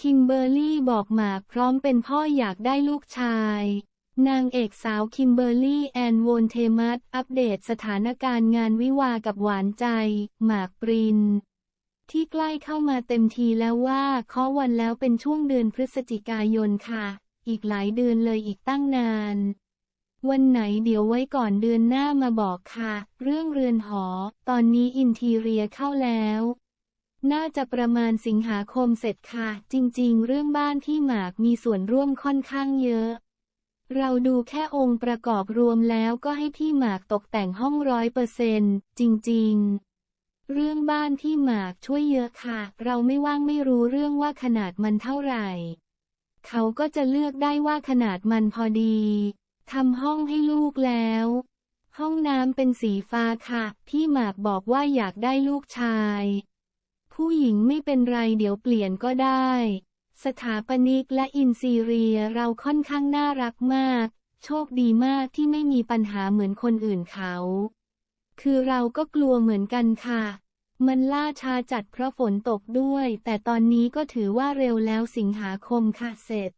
คิมเบอร์รี่บอกหมากพร้อมเป็นพ่ออยากได้ลูกชาย นางเอกสาวคิมเบอร์รี่แอนโวนเทมัสอัปเดตสถานการณ์งานวิวากับหวานใจ หมากปริน ที่ใกล้เข้ามาเต็มทีแล้วว่าเคาะวันแล้วเป็นช่วงเดือนพฤศจิกายนค่ะ อีกหลายเดือนเลยอีกตั้งนาน วันไหนเดี๋ยวไว้ก่อนเดือนหน้ามาบอกค่ะ เรื่องเรือนหอ ตอนนี้อินทีเรียเข้าแล้ว น่าจะประมาณสิงหาคมเสร็จค่ะ จริงๆ เรื่องบ้านที่หมากมีส่วนร่วมค่อนข้างเยอะ เราดูแค่องค์ประกอบรวมแล้วก็ให้พี่หมากตกแต่งห้องร้อยเปอร์เซนต์จริงๆเรื่องบ้านที่หมากช่วยเยอะค่ะ เราไม่ว่างไม่รู้เรื่องว่าขนาดมันเท่าไหร่ เขาก็จะเลือกได้ว่าขนาดมันพอดีทำห้องให้ลูกแล้ว ห้องน้ำเป็นสีฟ้าค่ะ พี่หมากบอกว่าอยากได้ลูกชาย ผู้หญิงไม่เป็นไรเดี๋ยวเปลี่ยนก็ได้ สถาปนิกและอินซีเรียเราค่อนข้างน่ารักมาก โชคดีมากที่ไม่มีปัญหาเหมือนคนอื่นเขา คือเราก็กลัวเหมือนกันค่ะ มันล่าช้าจัดเพราะฝนตกด้วย แต่ตอนนี้ก็ถือว่าเร็วแล้วสิงหาคมค่ะเสร็จ